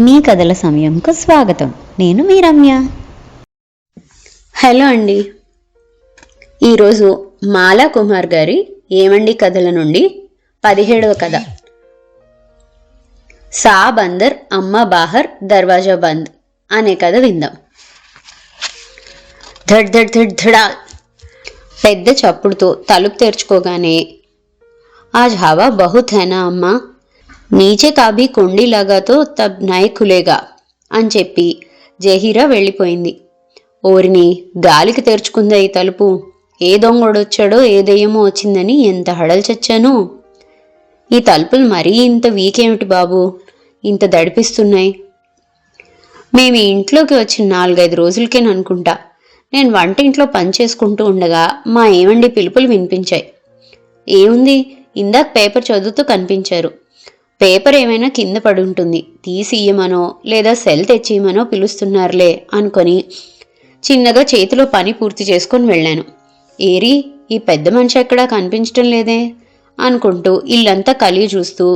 మీ కథల సమయంకు స్వాగతం. నేను మీ రమ్య హలో అండి. ఈరోజు మాలా కుమార్ గారి ఏమండి కథల నుండి? పదిహేడవ కథ. సా బందర్ అమ్మ బాహర్ దర్వాజా బంద్ అనే కథ విందాం. ధడ్ ధడ్ ధడ్ ధడా పెద్ద చప్పుడుతో తలుపు తెరుచుకోగానే ఆ జావా బహుత్ అమ్మా నీచే కాబీ కొండిలాగాతో తబ్ నాయకులేగా అని చెప్పి జహీరా వెళ్ళిపోయింది. ఓరిని గాలికి తెరుచుకుందా ఈ తలుపు. ఏ దొంగడొచ్చాడో ఏ దెయ్యమో వచ్చిందని ఎంత హడలు చచ్చాను ఈ తలుపులు మరీ ఇంత వీకేమిటి బాబు? ఇంత దడిపిస్తున్నాయి. మేము ఇంట్లోకి వచ్చిన నాలుగైదు రోజులకేననుకుంటా నేను వంటింట్లో పని చేసుకుంటూ ఉండగా మా ఏమండి పిలుపులు వినిపించాయి. ఏముంది? ఇందాక పేపర్ చదువుతూ కనిపించారు. పేపర్ ఏమైనా కింద పడి ఉంటుంది తీసి ఇయ్యమనో లేదా సెల్ తెచ్చియమనో పిలుస్తున్నారులే అనుకొని చిన్నగా చేతిలో పని పూర్తి చేసుకొని వెళ్ళాను. ఏరి ఈ పెద్ద మనిషి ఎక్కడా కనిపించటం లేదే? అనుకుంటూ ఇల్లంతా కలిగి చూస్తూ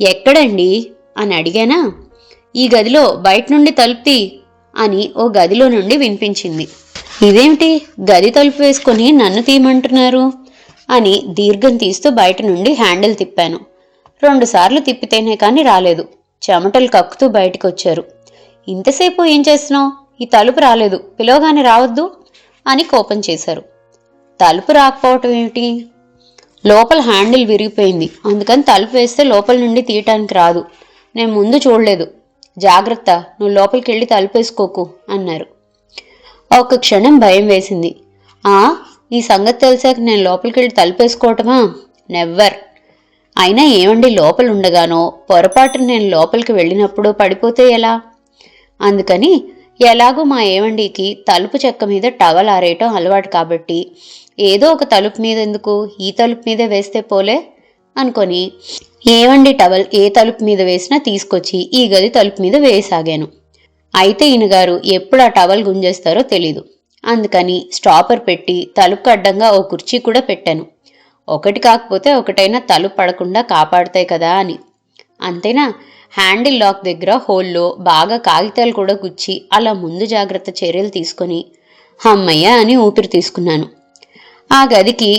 ఎక్కడండి? అని అడిగానా? ఈ గదిలో బయట నుండి తలుపుతి అని ఓ గదిలో నుండి వినిపించింది. ఇదేమిటి? గది తలుపు వేసుకొని నన్ను తీయమంటున్నారు? అని దీర్ఘం తీస్తూ బయట నుండి హ్యాండిల్ తిప్పాను. రెండుసార్లు తిప్పితేనే కానీ రాలేదు. చెమటలు కక్కుతూ బయటికి వచ్చారు ఇంతసేపు ఏం చేస్తున్నావు? ఈ తలుపు రాలేదు. పిలవగానే రావద్దు అని కోపం చేశారు. తలుపు రాకపోవటం ఏమిటి? లోపల హ్యాండిల్ విరిగిపోయింది. అందుకని తలుపు వేస్తే లోపల నుండి తీయటానికి రాదు. నేను ముందు చూడలేదు. జాగ్రత్త నువ్వు లోపలికి వెళ్ళి తలుపు వేసుకోకు అన్నారు. ఒక క్షణం భయం వేసింది. ఆ ఈ సంగతి తెలిసాక నేను లోపలికి వెళ్ళి తలుపేసుకోవటమా నెవ్వర్ అయినా ఏమండి లోపల ఉండగానో పొరపాటున నేను లోపలికి వెళ్ళినప్పుడు పడిపోతే ఎలా? అందుకని ఎలాగో మా ఏవండికి తలుపు చెక్క మీద టవల్ ఆరేయటం అలవాటు కాబట్టి ఏదో ఒక తలుపు మీద ఎందుకు ఈ తలుపు మీదే వేస్తే పోలే? అనుకొని ఏవండి టవల్ ఏ తలుపు మీద వేసినా తీసుకొచ్చి ఈ గది తలుపు మీద వేసాగాను అయితే ఈయనగారు ఎప్పుడు ఆ టవల్ గుంజేస్తారో తెలీదు. అందుకని స్టాపర్ పెట్టి తలుపు అడ్డంగా ఓ కుర్చీ కూడా పెట్టాను. ఒకటి కాకపోతే ఒకటైనా తలుపు పడకుండా కాపాడతాయి కదా అని. అంతేనా? హ్యాండిల్ లాక్ దగ్గర హోల్లో బాగా కాగితాలు కూడా గుచ్చి అలా ముందు జాగ్రత్త చర్యలు తీసుకొని అమ్మయ్య అని ఊపిరి తీసుకున్నాను. ఆ గదికి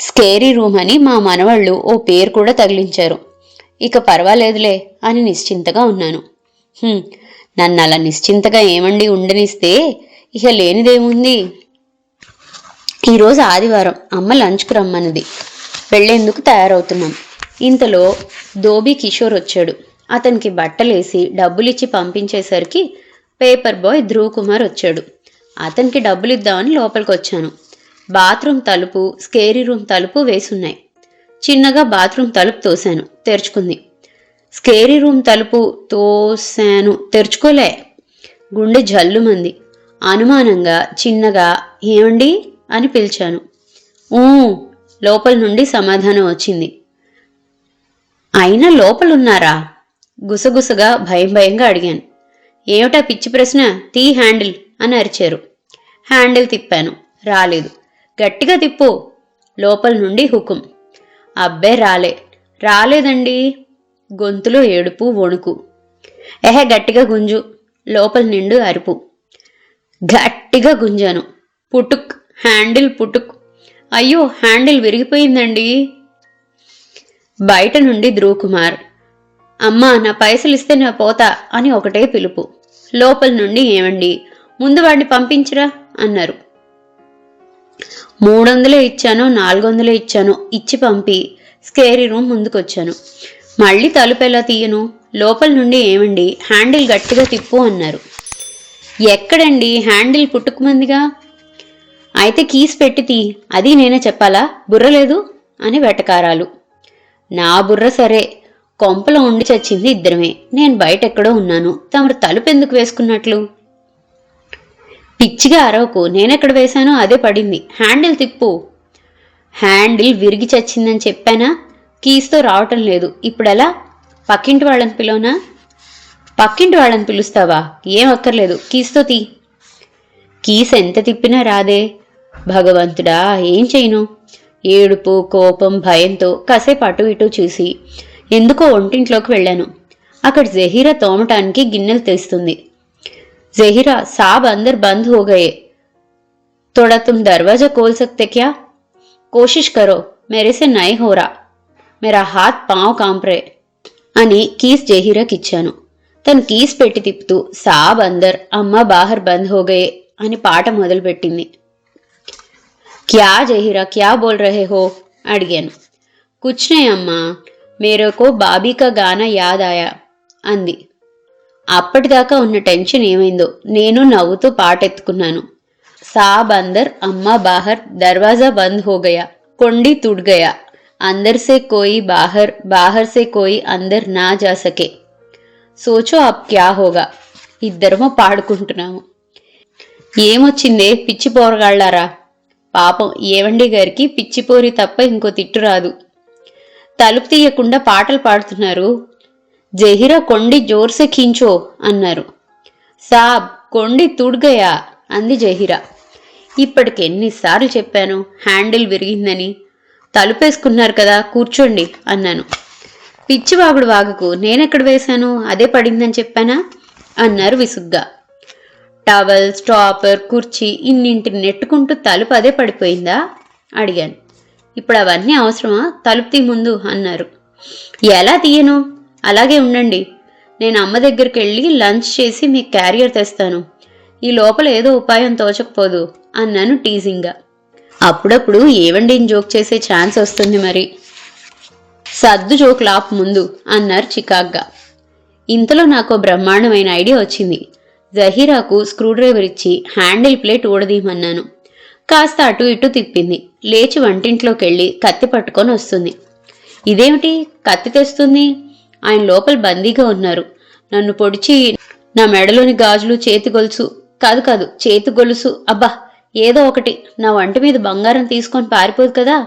స్కేరీ రూమ్ అని మా మనవాళ్ళు ఓ పేరు కూడా తగిలించారు. ఇక పర్వాలేదులే అని నిశ్చింతగా ఉన్నాను. నన్ను అలా నిశ్చింతగా ఏమండి ఉండనిస్తే ఇక లేనిదేముంది? ఈరోజు ఆదివారం అమ్మ లంచ్కు రమ్మన్నది. వెళ్ళేందుకు తయారవుతున్నాం. ఇంతలో దోబీ కిషోర్ వచ్చాడు. అతనికి బట్టలేసి డబ్బులిచ్చి పంపించేసరికి పేపర్ బాయ్ ధ్రువ్ కుమార్ వచ్చాడు. అతనికి డబ్బులు ఇద్దామని లోపలికి వచ్చాను బాత్రూమ్ తలుపు స్కేరీ రూమ్ తలుపు వేసున్నాయి. చిన్నగా బాత్రూమ్ తలుపు తోశాను తెరుచుకుంది. స్కేరీ రూమ్ తలుపు తోశాను తెరుచుకోలే. గుండె జల్లుమంది. అనుమానంగా చిన్నగా ఏమండి? అని పిలిచాను. ఊ లోపల నుండి సమాధానం వచ్చింది. అయినా లోపలున్నారా? గుసగుసగా భయం భయంగా అడిగాను. ఏమిటా పిచ్చి ప్రశ్న? తీ హ్యాండిల్ అని అరిచారు. హ్యాండిల్ తిప్పాను. రాలేదు. గట్టిగా తిప్పు. లోపల నుండి హుకుం. అబ్బే రాలే. రాలేదండి. గొంతులో ఏడుపు వణుకు. ఎహె గట్టిగా గుంజు. లోపల నిండు అరుపు. గట్టిగా గుంజాను. పుటుక్. హ్యాండిల్ పుట్టుకు. అయ్యో హ్యాండిల్ విరిగిపోయిందండి. బయట నుండి ధ్రువ్ కుమార్ అమ్మా నా పైసలు ఇస్తే నా పోతా అని ఒకటే పిలుపు. లోపల నుండి ఏమండి? ముందు వాడిని పంపించరా అన్నారు. మూడు వందలే ఇచ్చాను నాలుగు వందలే ఇచ్చాను ఇచ్చి పంపి స్కేరీ రూమ్ ముందుకొచ్చాను. మళ్ళీ తలుపు ఎలా తీయను? లోపల నుండి ఏమండి? హ్యాండిల్ గట్టిగా తిప్పు అన్నారు. ఎక్కడండి? హ్యాండిల్ పుట్టుకుమందిగా అయితే కీస్ పెట్టితి అది నేనే చెప్పాలా? బుర్ర లేదు? అని వెటకారాలు. నా బుర్ర సరే. కొంపలో ఉండి చచ్చింది ఇద్దరమే. నేను బయట ఎక్కడో ఉన్నాను. తమరు తలుపు ఎందుకు వేసుకున్నట్లు? పిచ్చిగా అరవకు. నేనెక్కడ వేశానో అదే పడింది. హ్యాండిల్ తిప్పు. హ్యాండిల్ విరిగి చచ్చిందని చెప్పానా? కీస్తో రావటం లేదు. ఇప్పుడెలా? పక్కింటి వాళ్ళని పిలవనా? పక్కింటి వాళ్ళని పిలుస్తావా? ఏం అక్కర్లేదు. కీస్తో తీ. కీస్ ఎంత తిప్పినా రాదే. భగవంతుడా ఏం చేయను ఏడుపు కోపం భయంతో కాసేపు అటు ఇటు చూసి ఎందుకో ఒంటింట్లోకి వెళ్ళాను అక్కడ జహీరా తోమటానికి గిన్నెలు తెస్తుంది జహీరా సాబ్ అందరు బంద్ హో గయే थोड़ा तुम दरवाजा खोल सकते क्या कोशिश करो मेरे से नहीं हो रहा मेरा हाथ పావు కాంప్రే అని కీస్ జహీరాకి ఇచ్చాను తను కీస్ పెట్టి తిప్పుతూ సాబ్ అందర్ అమ్మ బాహర్ బంద్ హో గయే అని పాట మొదలుపెట్టింది క్యా జహీరా క్యా బోల్ రహే హో అడిగాను కుచ్ నే అమ్మా మేరకు బాబీ కా గానా యాద్ ఆయా అంది అప్పటిదాకా ఉన్న టెన్షన్ ఏమైందో నేను నవ్వుతూ పాటెత్తుకున్నాను साब अंदर अम्मा बाहर दरवाजा बंद हो गया कुंडी टूट गया अंदर से कोई बाहर बाहर से कोई अंदर ना जा सके సోచో అబ్ క్యా హోగా ఇద్దరమో పాడుకుంటున్నాము ఏమొచ్చిందే పిచ్చి పోరగాళ్ళారా పాపం ఏవండి గారికి పిచ్చిపోరి తప్ప ఇంకో తిట్టు రాదు. తలుపు తీయకుండా పాటలు పాడుతున్నారు. జహీరా కొండి జోర్సే ఖీంచో అన్నారు. సాబ్ కొండి తుడ్గయా? అంది జహీరా. ఇప్పటికి ఎన్నిసార్లు చెప్పాను హ్యాండిల్ విరిగిందని. తలుపేసుకున్నారు కదా కూర్చోండి అన్నాను. పిచ్చివాగుడు వాగుకు నేనెక్కడ వేశాను? అదే పడిందని చెప్పానా? అన్నారు విసుగ్గా. టవల్ స్టాపర్ కుర్చీ ఇన్నింటిని నెట్టుకుంటూ తలుపు అదే పడిపోయిందా? అడిగాను. ఇప్పుడు అవన్నీ అవసరమా? తలుపు తీ ముందు అన్నారు. ఎలా తీయను? అలాగే ఉండండి. నేను అమ్మ దగ్గరికి వెళ్ళి లంచ్ చేసి మీకు క్యారియర్ తెస్తాను. ఈ లోపల ఏదో ఉపాయం తోచకపోదు అన్నాను టీజింగ్గా. అప్పుడప్పుడు ఏవండి జోక్ చేసే ఛాన్స్ వస్తుంది మరి. సర్దు జోక్ లాప్ ముందు అన్నారు చికాగ్గా. ఇంతలో నాకు బ్రహ్మాండమైన ఐడియా వచ్చింది. జహీరాకు స్క్రూ డ్రైవర్ ఇచ్చి హ్యాండిల్ ప్లేట్ ఊడదీయమన్నాను. కాస్త అటు ఇటు తిప్పింది. లేచి వంటింట్లోకెళ్ళి కత్తి పట్టుకొని వస్తుంది. ఇదేమిటి? కత్తి తెస్తుంది? ఆయన లోపల బందీగా ఉన్నారు. నన్ను పొడిచి నా మెడలోని గాజులు చేతి గొలుసు. కాదు కాదు చేతి గొలుసు. అబ్బా ఏదో ఒకటి. నా వంట మీద బంగారం తీసుకొని పారిపోదు కదా.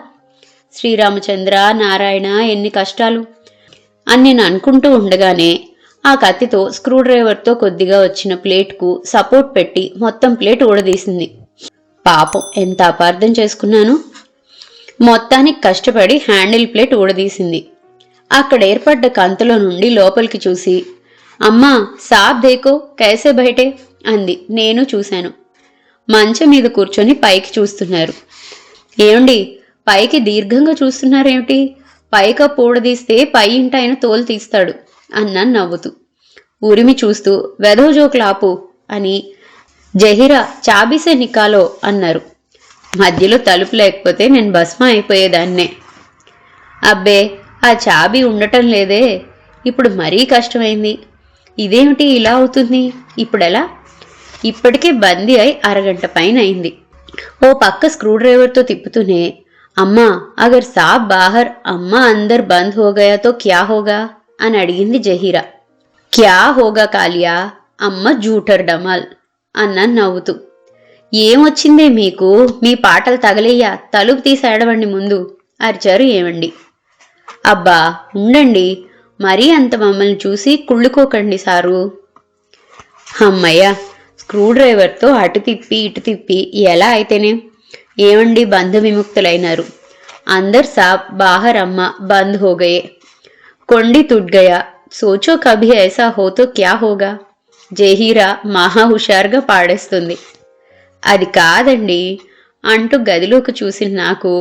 శ్రీరామచంద్ర నారాయణ ఎన్ని కష్టాలు. అని నేను అనుకుంటూ ఉండగానే ఆ కత్తితో స్క్రూ డ్రైవర్తో కొద్దిగా వచ్చిన ప్లేట్కు సపోర్ట్ పెట్టి మొత్తం ప్లేట్ ఊడదీసింది. పాపం ఎంత అపార్థం చేసుకున్నాను? మొత్తానికి కష్టపడి హ్యాండిల్ ప్లేట్ ఊడదీసింది. అక్కడ ఏర్పడ్డ కంతలో నుండి లోపలికి చూసి అమ్మా సాబ్ దేకో కైసే బయటే అంది. నేను చూశాను. మంచం మీద కూర్చొని పైకి చూస్తున్నారు. ఏమండి పైకి దీర్ఘంగా చూస్తున్నారేమిటి? పైక పూడదీస్తే పై ఇంట ఆయన తోలు తీస్తాడు. అన్నాను నవ్వుతూ. ఉరిమి చూస్తూ వెధవ జోకులాపు అని జహీరా చాబీసే నికాలో అన్నారు. మధ్యలో తలుపు లేకపోతే నేను భస్మ అయిపోయేదాన్నే. అబ్బే ఆ చాబీ ఉండటం లేదే. ఇప్పుడు మరీ కష్టమైంది. ఇదేమిటి ఇలా అవుతుంది? ఇప్పుడెలా? ఇప్పటికే బందీ అయి అరగంట పైన అయింది ఓ పక్క స్క్రూ డ్రైవర్తో తిప్పుతూనే అమ్మా అగర్ సాబ్ బాహర్ అమ్మా అందర్ బంద్ హోగయాతో క్యా హోగా? అని అడిగింది జహీరా. క్యా హోగా కాలియా? అమ్మ జూటర్ డమాల్ అన్న నవ్వుతూ. ఏమొచ్చిందే మీకు? మీ పాటలు తగలేయ్యా. తలుపు తీసేడవండి ముందు అరిచారు ఏమండి అబ్బా ఉండండి. మరీ అంత మమ్మల్ని చూసి కుళ్ళుకోకండి సారు. అమ్మయ్య స్క్రూ డ్రైవర్తో అటు తిప్పి ఇటు తిప్పి ఎలా అయితేనే. ఏమండి బంధ విముక్తులైనారు అందరు సాబ్ బాహర్ అమ్మ బంద్ హోగయే. కొండి తుడ్ సోచో కభీ ఐసా హోతో క్యా హోగా? జహీరా మహా హుషారుగా పాడేస్తుంది. అది కాదండి అంటూ గదిలోకి చూసిన నాకు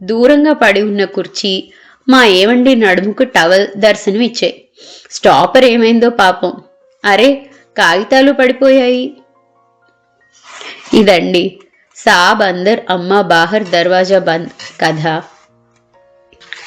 దూరంగా పడి ఉన్న కుర్చీ మా ఏవండి నడుముకు టవల్ దర్శనం ఇచ్చాయి స్టాపర్ ఏమైందో పాపం. అరే కాగితాలు పడిపోయాయి. ఇదండి సాబ్ అందర్ అమ్మ బాహర్ దర్వాజా బంద్ కథ.